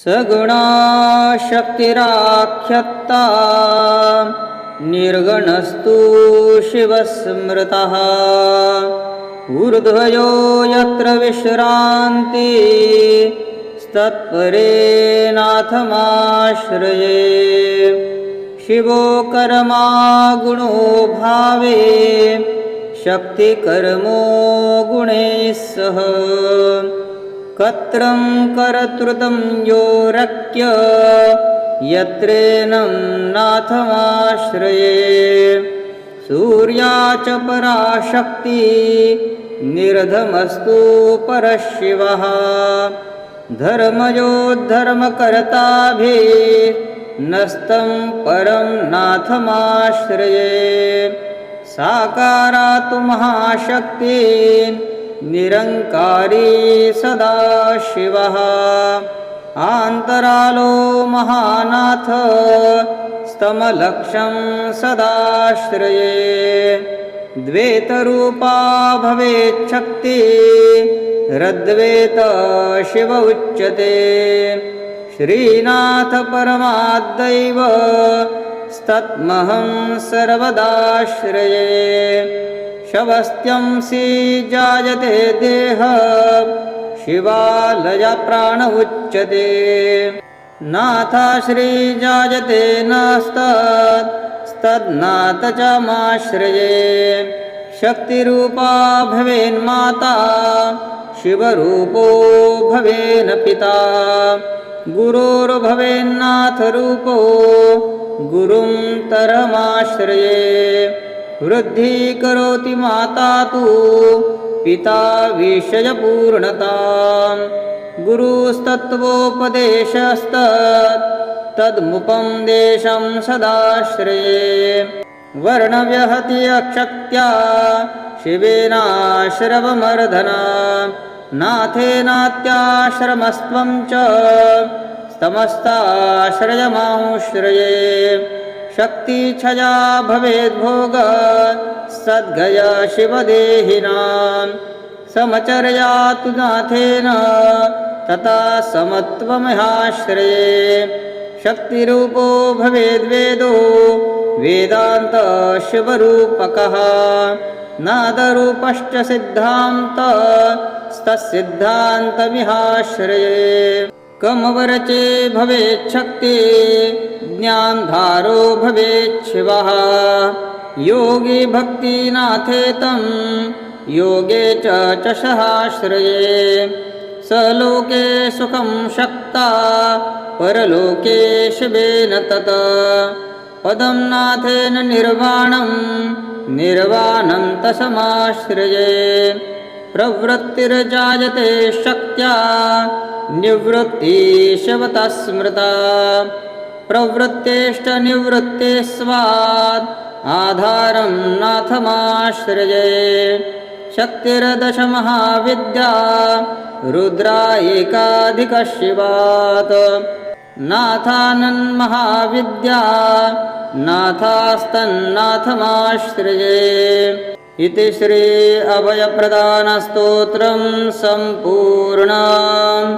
सगुणाशक्तिराख्यत्ता निर्गणस्तु शिवस्मृतः। ऊर्ध्वयो यत्र विश्रान्ति तत्परेनाथमाश्रये शिवो कर्मा गुणो भावे शक्तिकर्मो गुणैः सह कत्रं करतृतं यो रक्य यत्रेनं नाथमाश्रये। सूर्या च पराशक्ति निर्धमस्तु परशिवः। धर्मयोद्धर्मकर्ताभिनस्तं परं नाथमाश्रये। साकारा तु महाशक्ति निरङ्कारी सदा शिवः आन्तरालो महानाथ स्तमलक्षं सदाश्रये। द्वेतरूपा भवेच्छक्ति रद्वेत शिव उच्यते। श्रीनाथ परमाद्दैव स्तत्महं सर्वदाश्रये। शवस्त्यंसि जायते देह। शिवालय प्राण उच्यते। नाथाश्रीजायते नस्तत्स्तद्नाथ च माश्रये। शक्तिरूपा भवेन्माता शिवरूपो भवेन् पिता। गुरोर्भवेन्नाथरूपो गुरुं तरमाश्रये। वृद्धिकरोति माता तु। पिता विषयपूर्णतां गुरुस्तत्त्वोपदेशस्तत् तद्मुपं देशं सदाश्रये। वर्णव्यहति अक्षक्त्या। शिवेनाश्रवमर्धना नाथेनात्याश्रमस्त्वं च। स्तमस्ताश्रयमाश्रये शक्तिच्छया भवेद्भोग सद्गय शिवदेहिनां समचर्या तु नाथेन तथा समत्वमहाश्रये। शक्तिरूपो भवेद्वेदो वेदान्तशिवरूपकः नादरूपश्च सिद्धान्तस्तसिद्धान्तमिहाश्रये कमवरचे भवेच्छक्ति ज्ञान्धारो भवेच्छिवः योगी भक्तिनाथे तं, योगे च चषहाश्रये। स लोके सुखं शक्ता, परलोके शिवेन तत। पदं नाथेन निर्वाणं निर्वाणं तसमाश्रये। प्रवृत्तिर्जायते शक्त्या निवृत्तिशवतः स्मृता प्रवृत्तेष्टनिवृत्ते स्वात् आधारं नाथमाश्रये। शक्तिर्दशमहाविद्या रुद्रा एकाधिकशिवात् नाथानन्महाविद्या नाथास्तन्नाथमाश्रये इति श्री अभयप्रदानस्तोत्रं सम्पूर्णम्।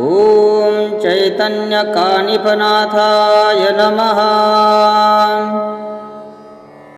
ॐ चैतन्यकानिफनाथाय नमः